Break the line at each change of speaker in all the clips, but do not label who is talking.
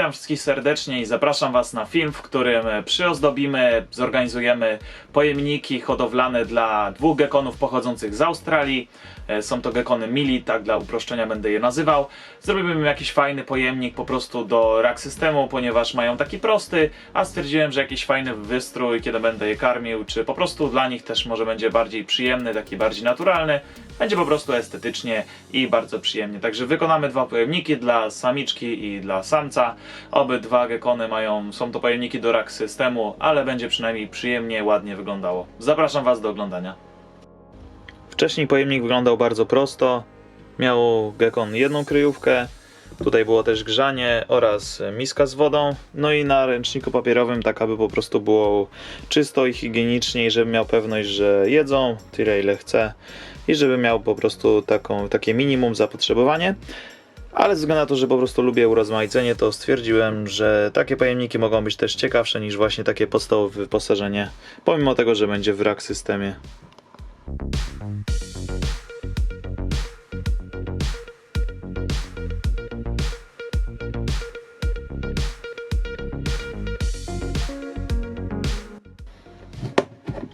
Witam wszystkich serdecznie i zapraszam Was na film, w którym przyozdobimy, zorganizujemy pojemniki hodowlane dla dwóch gekonów pochodzących z Australii. E, Są to gekony mili, tak dla uproszczenia będę je nazywał. Zrobimy im jakiś fajny pojemnik po prostu do rak systemu, ponieważ mają taki prosty, a stwierdziłem, że jakiś fajny wystrój, kiedy będę je karmił, czy po prostu dla nich też może będzie bardziej przyjemny, taki bardziej naturalny. Będzie po prostu estetycznie i bardzo przyjemnie. Także wykonamy dwa pojemniki dla samiczki i dla samca. Obydwa gekony mają, są to pojemniki do rak systemu, ale będzie przynajmniej przyjemnie, ładnie wyglądało. Zapraszam Was do oglądania. Wcześniej pojemnik wyglądał bardzo prosto. Miał gekon jedną kryjówkę. Tutaj było też grzanie oraz miska z wodą. No i na ręczniku papierowym, tak aby po prostu było czysto i higienicznie, i żeby miał pewność, że jedzą tyle ile chce i żeby miał po prostu taką, takie minimum zapotrzebowanie. Ale ze względu na to, że po prostu lubię urozmaicenie, to stwierdziłem, że takie pojemniki mogą być też ciekawsze niż właśnie takie podstawowe wyposażenie, pomimo tego, że będzie w rak systemie.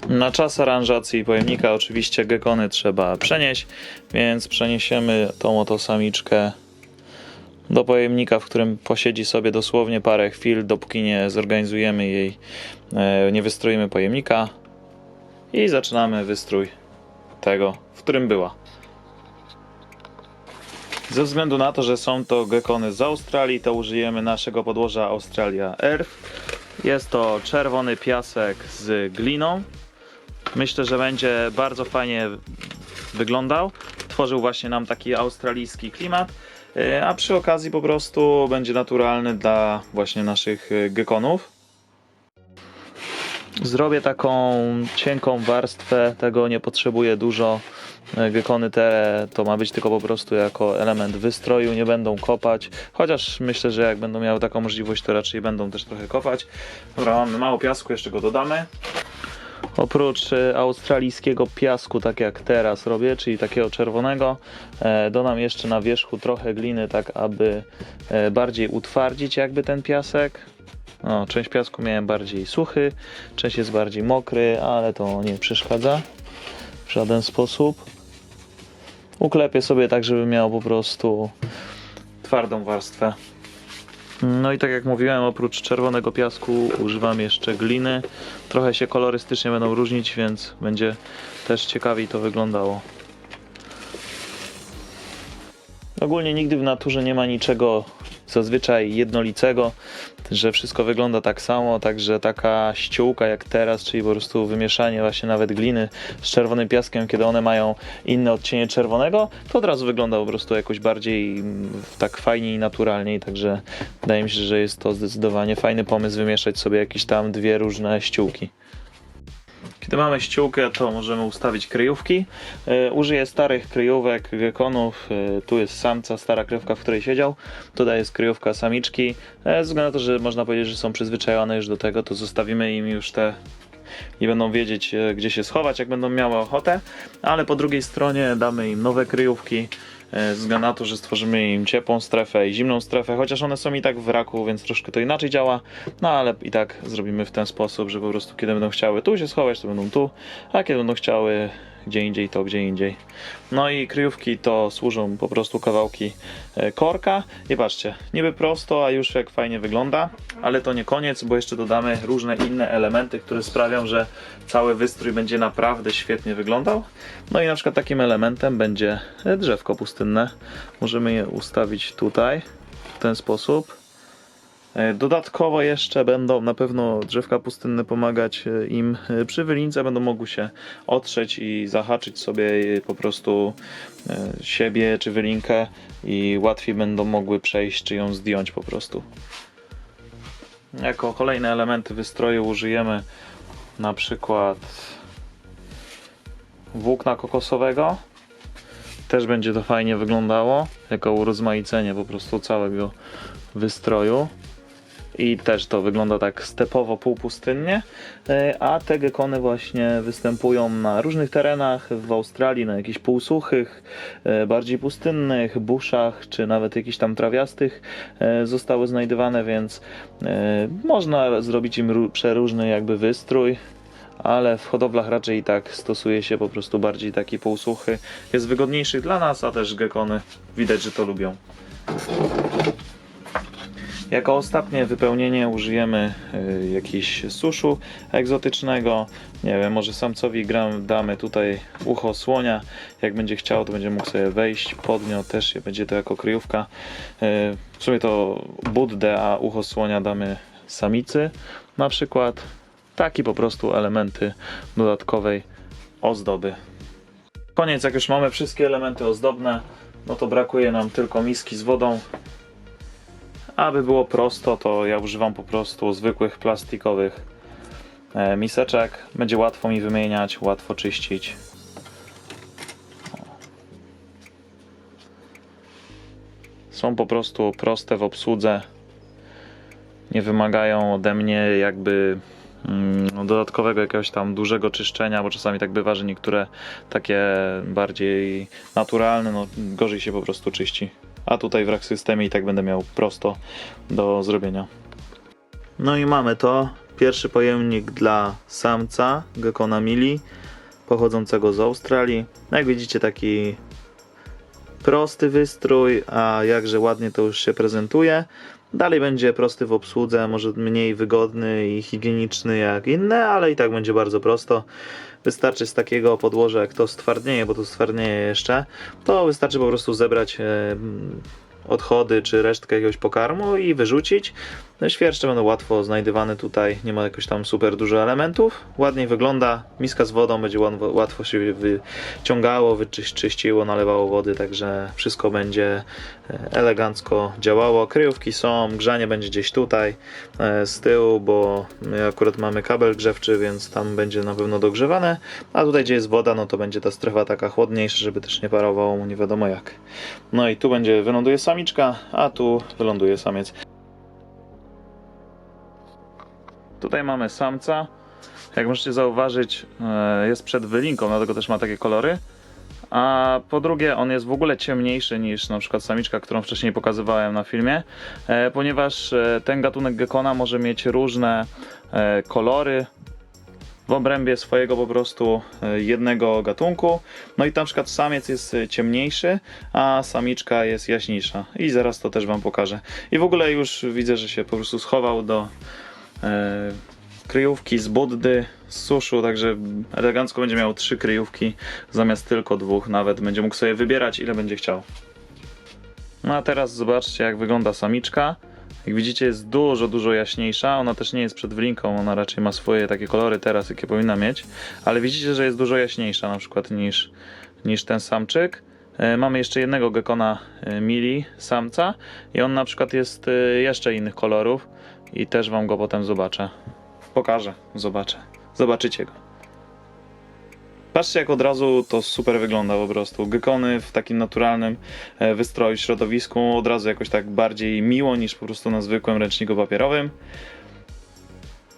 Na czas aranżacji pojemnika oczywiście gekony trzeba przenieść, więc przeniesiemy tą oto samiczkę do pojemnika, w którym posiedzi sobie dosłownie parę chwil, dopóki nie zorganizujemy jej, e, nie wystroimy pojemnika i zaczynamy wystrój tego, w którym była. Ze względu na to, że są to gekony z Australii, to użyjemy naszego podłoża Australia Earth. Jest to czerwony piasek z gliną. Myślę, że będzie bardzo fajnie wyglądał. Tworzył właśnie nam taki australijski klimat, e, a przy okazji po prostu będzie naturalny dla właśnie naszych gekonów. Zrobię taką cienką warstwę, tego nie potrzebuję dużo. E, Gekony te to ma być tylko po prostu jako element wystroju, nie będą kopać. Chociaż myślę, że jak będą miały taką możliwość, to raczej będą też trochę kopać. Dobra, mamy mało piasku, jeszcze go dodamy. Oprócz e, australijskiego piasku, tak jak teraz robię, czyli takiego czerwonego, e, dodam jeszcze na wierzchu trochę gliny, tak aby bardziej utwardzić jakby ten piasek. No, część piasku miałem bardziej suchy, część jest bardziej mokry, ale to nie przeszkadza w żaden sposób. Uklepię sobie tak, żeby miał po prostu twardą warstwę. No i tak jak mówiłem, oprócz czerwonego piasku używam jeszcze gliny. Trochę się kolorystycznie będą różnić, więc będzie też ciekawiej to wyglądało. Ogólnie nigdy w naturze nie ma niczego zazwyczaj jednolicego, że wszystko wygląda tak samo, także taka ściółka jak teraz, czyli po prostu wymieszanie właśnie nawet gliny z czerwonym piaskiem, kiedy one mają inne odcienie czerwonego, to od razu wygląda po prostu jakoś bardziej mm, tak fajniej i naturalniej, także wydaje mi się, że jest to zdecydowanie fajny pomysł wymieszać sobie jakieś tam dwie różne ściółki. Kiedy mamy ściółkę, to możemy ustawić kryjówki. E, użyję starych kryjówek gekonów. E, tu jest samca, stara kryjówka, w której siedział. Tutaj jest kryjówka samiczki. E, ze względu na to, że można powiedzieć, że są przyzwyczajone już do tego, to zostawimy im już te nie będą wiedzieć, gdzie się schować, jak będą miały ochotę, ale po drugiej stronie damy im nowe kryjówki, ze względu na to, że stworzymy im ciepłą strefę i zimną strefę, chociaż one są i tak w raku, więc troszkę to inaczej działa, no ale i tak zrobimy w ten sposób, że po prostu kiedy będą chciały tu się schować, to będą tu, a kiedy będą chciały gdzie indziej, to gdzie indziej. No i kryjówki to służą po prostu kawałki e, korka. I patrzcie, niby prosto, a już jak fajnie wygląda, ale to nie koniec, bo jeszcze dodamy różne inne elementy, które sprawią, że cały wystrój będzie naprawdę świetnie wyglądał. No i na przykład takim elementem będzie drzewko pustynne. Możemy je ustawić tutaj w ten sposób. E, Dodatkowo jeszcze będą na pewno drzewka pustynne pomagać e, im e, przy wylince, będą mogły się otrzeć i zahaczyć sobie po prostu siebie czy wylinkę i łatwiej będą mogły przejść czy ją zdjąć po prostu. Jako kolejne elementy wystroju użyjemy na przykład włókna kokosowego. Też będzie to fajnie wyglądało, jako urozmaicenie po prostu całego wystroju. I też to wygląda tak stepowo, półpustynnie, E, a te gekony właśnie występują na różnych terenach w Australii, na jakichś półsuchych, e, bardziej pustynnych, buszach, czy nawet jakichś tam trawiastych e, zostały znajdywane, więc można zrobić im ró- przeróżny jakby wystrój, ale w hodowlach raczej i tak stosuje się po prostu bardziej taki półsuchy. Jest wygodniejszy dla nas, a też gekony widać, że to lubią. Jako ostatnie wypełnienie użyjemy y, jakiś suszu egzotycznego. Nie wiem, może samcowi gram, damy tutaj ucho słonia. Jak będzie chciał, to będzie mógł sobie wejść pod nią, też będzie to jako kryjówka. Y, w sumie to buddę, a ucho słonia damy samicy na przykład. Taki po prostu elementy dodatkowej ozdoby. Koniec, jak już mamy wszystkie elementy ozdobne, no to brakuje nam tylko miski z wodą. Aby było prosto, to ja używam po prostu zwykłych plastikowych e, miseczek. Będzie łatwo mi wymieniać, łatwo czyścić. Są po prostu proste w obsłudze. Nie wymagają ode mnie jakby mm, no, dodatkowego jakiegoś tam dużego czyszczenia, bo czasami tak bywa, że niektóre takie bardziej naturalne, no gorzej się po prostu czyści. A tutaj w rack systemie i tak będę miał prosto do zrobienia. No i mamy to. Pierwszy pojemnik dla samca Gekona Mili, pochodzącego z Australii. No jak widzicie taki prosty wystrój, a jakże ładnie to już się prezentuje. Dalej będzie prosty w obsłudze, może mniej wygodny i higieniczny jak inne, ale i tak będzie bardzo prosto. Wystarczy z takiego podłoża, jak to stwardnieje, bo to stwardnieje jeszcze, to wystarczy po prostu zebrać odchody czy resztkę jakiegoś pokarmu i wyrzucić. No, Świerszcze będą łatwo znajdywane tutaj, nie ma jakoś tam super dużo elementów. Ładniej wygląda, miska z wodą będzie łatwo, łatwo się wyciągało, wyczyściło, nalewało wody, także wszystko będzie e, elegancko działało. Kryjówki są, grzanie będzie gdzieś tutaj e, z tyłu, bo my akurat mamy kabel grzewczy, więc tam będzie na pewno dogrzewane, a tutaj gdzie jest woda, no to będzie ta strefa taka chłodniejsza, żeby też nie parowało mu nie wiadomo jak. No i tu będzie, wyląduje samiczka, a tu wyląduje samiec. Tutaj mamy samca. Jak możecie zauważyć, e, jest przed wylinką, dlatego też ma takie kolory. A po drugie, on jest w ogóle ciemniejszy niż na przykład samiczka, którą wcześniej pokazywałem na filmie, e, ponieważ e, ten gatunek gekona może mieć różne kolory w obrębie swojego po prostu jednego gatunku. No i na przykład samiec jest ciemniejszy, a samiczka jest jaśniejsza. I zaraz to też Wam pokażę. I w ogóle już widzę, że się po prostu schował do kryjówki z buddy, z suszu, także elegancko będzie miał trzy kryjówki zamiast tylko dwóch. Nawet będzie mógł sobie wybierać ile będzie chciał. No a teraz zobaczcie jak wygląda samiczka. Jak widzicie jest dużo, dużo jaśniejsza. Ona też nie jest przed wlinką, ona raczej ma swoje takie kolory teraz, jakie powinna mieć. Ale widzicie, że jest dużo jaśniejsza na przykład niż, niż ten samczyk. E, Mamy jeszcze jednego gekona e, mili, samca i on na przykład jest e, jeszcze innych kolorów i też wam go potem zobaczę. Pokażę, zobaczę. Zobaczycie go. Patrzcie jak od razu to super wygląda po prostu. Gekony w takim naturalnym e, wystroju, środowisku od razu jakoś tak bardziej miło niż po prostu na zwykłym ręczniku papierowym.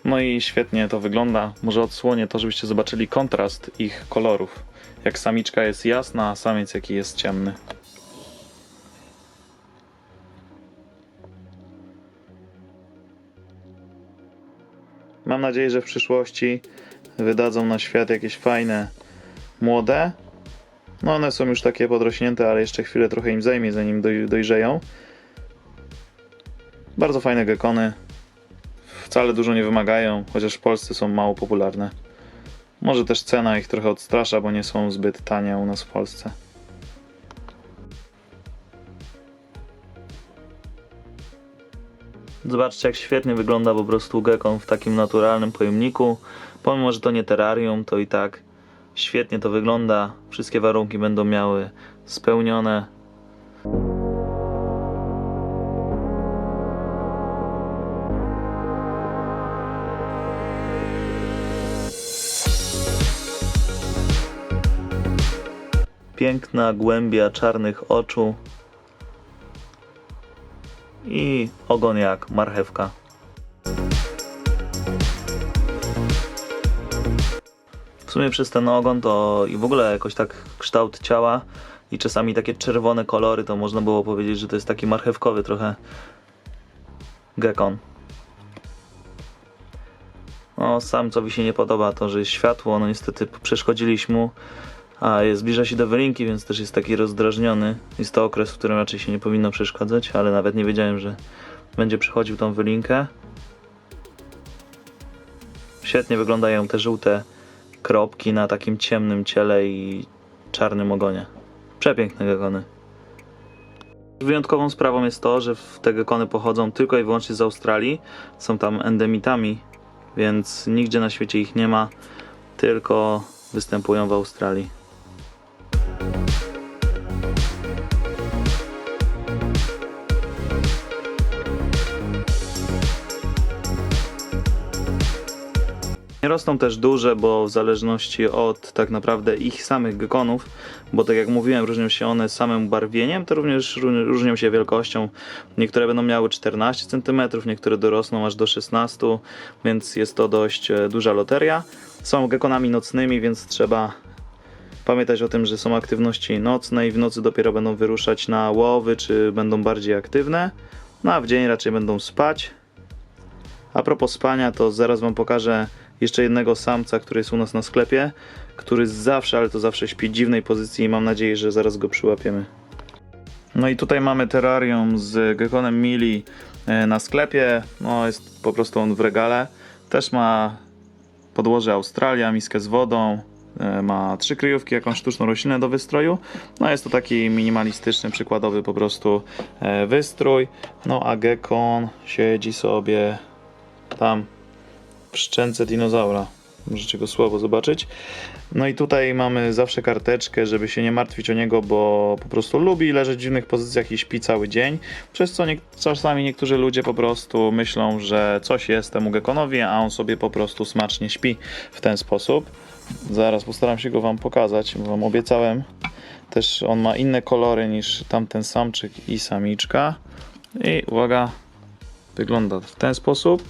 No i świetnie to wygląda. Może odsłonię to, żebyście zobaczyli kontrast ich kolorów. Jak samiczka jest jasna, a samiec jaki jest ciemny. Mam nadzieję, że w przyszłości wydadzą na świat jakieś fajne, młode. No one są już takie podrośnięte, ale jeszcze chwilę trochę im zajmie, zanim doj- dojrzeją. Bardzo fajne gekony. Wcale dużo nie wymagają, chociaż w Polsce są mało popularne. Może też cena ich trochę odstrasza, bo nie są zbyt tanie u nas w Polsce. Zobaczcie, jak świetnie wygląda po prostu gekon w takim naturalnym pojemniku. Pomimo, że to nie terrarium, to i tak świetnie to wygląda. Wszystkie warunki będą miały spełnione. Piękna głębia czarnych oczu i ogon jak marchewka. W sumie przez ten ogon to i w ogóle jakoś tak kształt ciała i czasami takie czerwone kolory to można było powiedzieć, że to jest taki marchewkowy trochę gekon. No, mi się nie podoba to, że jest światło, no niestety przeszkodziliśmy mu a zbliża się do wylinki, więc też jest taki rozdrażniony. Jest to okres, w którym raczej się nie powinno przeszkadzać, ale nawet nie wiedziałem, że będzie przechodził tą wylinkę. Świetnie wyglądają te żółte kropki na takim ciemnym ciele i czarnym ogonie. Przepiękne gekony. Wyjątkową sprawą jest to, że te gekony pochodzą tylko i wyłącznie z Australii. Są tam endemitami, więc nigdzie na świecie ich nie ma, tylko występują w Australii. Rosną też duże, bo w zależności od tak naprawdę ich samych gekonów, bo tak jak mówiłem, różnią się one samym barwieniem, to również ró- różnią się wielkością. Niektóre będą miały 14 cm, niektóre dorosną aż do 16, więc jest to dość e, duża loteria. Są gekonami nocnymi, więc trzeba pamiętać o tym, że są aktywności nocne i w nocy dopiero będą wyruszać na łowy, czy będą bardziej aktywne, no a w dzień raczej będą spać. A propos spania, to zaraz wam pokażę jeszcze jednego samca, który jest u nas na sklepie, który zawsze, ale to zawsze śpi w dziwnej pozycji i mam nadzieję, że zaraz go przyłapiemy. No i tutaj mamy terrarium z gekonem Mili e, na sklepie. No jest po prostu on w regale. Też ma podłoże Australia, miskę z wodą. e, Ma trzy kryjówki, jakąś sztuczną roślinę do wystroju. No jest to taki minimalistyczny, przykładowy po prostu e, wystrój. No a gekon siedzi sobie tam szczęce dinozaura. Możecie go słabo zobaczyć. No i tutaj mamy zawsze karteczkę, żeby się nie martwić o niego, bo po prostu lubi leżeć w dziwnych pozycjach i śpi cały dzień. Przez co nie, czasami niektórzy ludzie po prostu myślą, że coś jest temu gekonowi, a on sobie po prostu smacznie śpi w ten sposób. Zaraz postaram się go wam pokazać, bo wam obiecałem. Też on ma inne kolory niż tamten samczyk i samiczka. I uwaga, wygląda w ten sposób.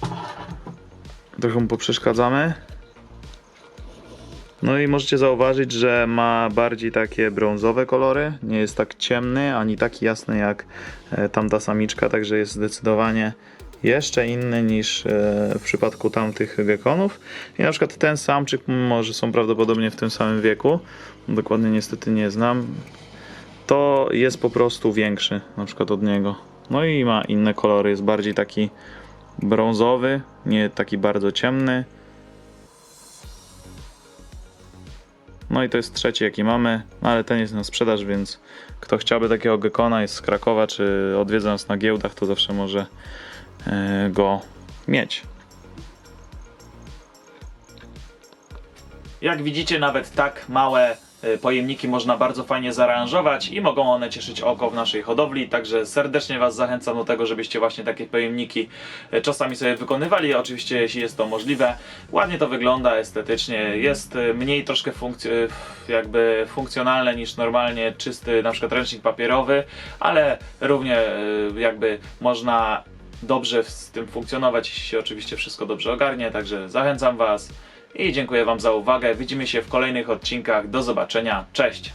Trochę mu poprzeszkadzamy. No i możecie zauważyć, że ma bardziej takie brązowe kolory. Nie jest tak ciemny, ani tak jasny jak e, tamta samiczka, także jest zdecydowanie jeszcze inny niż e, w przypadku tamtych gekonów. I na przykład ten samczyk, mimo że są prawdopodobnie w tym samym wieku, dokładnie niestety nie znam, to jest po prostu większy na przykład od niego. No i ma inne kolory, jest bardziej taki brązowy, nie taki bardzo ciemny. No i to jest trzeci jaki mamy, no ale ten jest na sprzedaż, więc kto chciałby takiego gekona jest z Krakowa, czy odwiedza nas na giełdach, to zawsze może e, go mieć. Jak widzicie, nawet tak małe pojemniki można bardzo fajnie zaaranżować i mogą one cieszyć oko w naszej hodowli. Także serdecznie Was zachęcam do tego, żebyście właśnie takie pojemniki e, czasami sobie wykonywali. Oczywiście, jeśli jest to możliwe. Ładnie to wygląda estetycznie. Jest e, mniej troszkę funkc- e, jakby funkcjonalne niż normalnie czysty na przykład ręcznik papierowy, ale równie e, jakby można dobrze z tym funkcjonować, jeśli się oczywiście wszystko dobrze ogarnie. Także zachęcam Was i dziękuję Wam za uwagę. Widzimy się w kolejnych odcinkach. Do zobaczenia. Cześć!